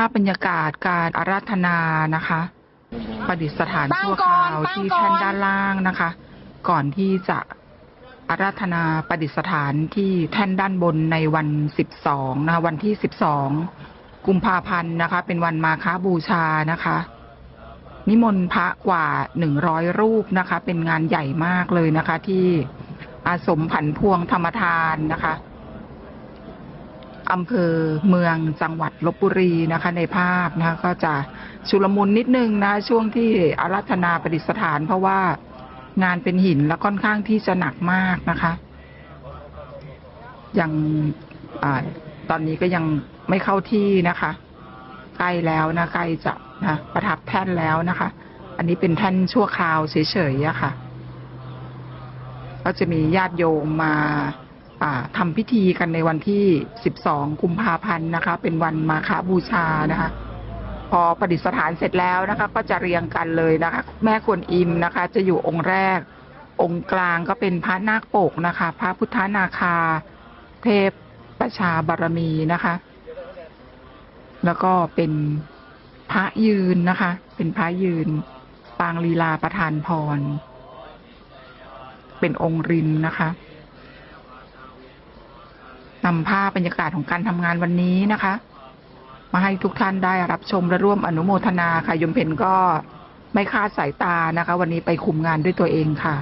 าพบรรยากาศการอาราธนานะคะ ประดิษฐานตั้งชั่วก่คอนราวตั้งที่ก่อนแท่นด้านล่างนะคะ ก่อนที่จะอาราธนาประดิษฐานที่แท่นด้านบนในวันสิบสองนะคะวันที่สิบสองกุมภาพันธ์นะคะ เป็นวันมาฆบูชานะคะ นิมนต์พระกว่าหนึ่งร้อยรูปนะคะ เป็นงานใหญ่มากเลยนะคะ ที่อาสมผันพวงธรรมทานนะคะ อำเภอเมืองจังหวัดลบบุรีนะคะ ในภาพนะคะก็จะชุลมุนนิดนึงนะช่วงที่อารัธนาประดิษฐาน เพราะว่างานเป็นหินและค่อนข้างที่จะหนักมากนะคะ ยังอตอนนี้ก็ยังไม่เข้าที่นะคะใกล้แล้วนะใกล้จะนะประทับแท่นแล้วนะคะ อันนี้เป็นแท่นชั่วคราวเฉยๆอะค่ะ ก็จะมีญาติโยมมา อ่าทำพิธีกันในวันที่ 12 กุมภาพันธ์นะคะ เป็นวันมาฆบูชานะคะ พอประดิษฐานเสร็จแล้วนะคะ ก็จะเรียงกันเลยนะคะ แม่กวนอิมนะคะ จะอยู่องค์แรก องค์กลางก็เป็นพระนาคปกนะคะ พระพุทธนาคา เทพประชาบารมีนะคะ แล้วก็เป็นพระยืนนะคะ เป็นพระยืน ปางลีลาประทานพร เป็นองค์รินนะคะ นำภาพบรรยากาศของการทำงานวันนี้นะคะ มาให้ทุกท่านได้รับชมและร่วมอนุโมทนาค่ะยมเพนก็ไม่คลาดสายตานะคะ วันนี้ไปคุมงานด้วยตัวเองค่ะ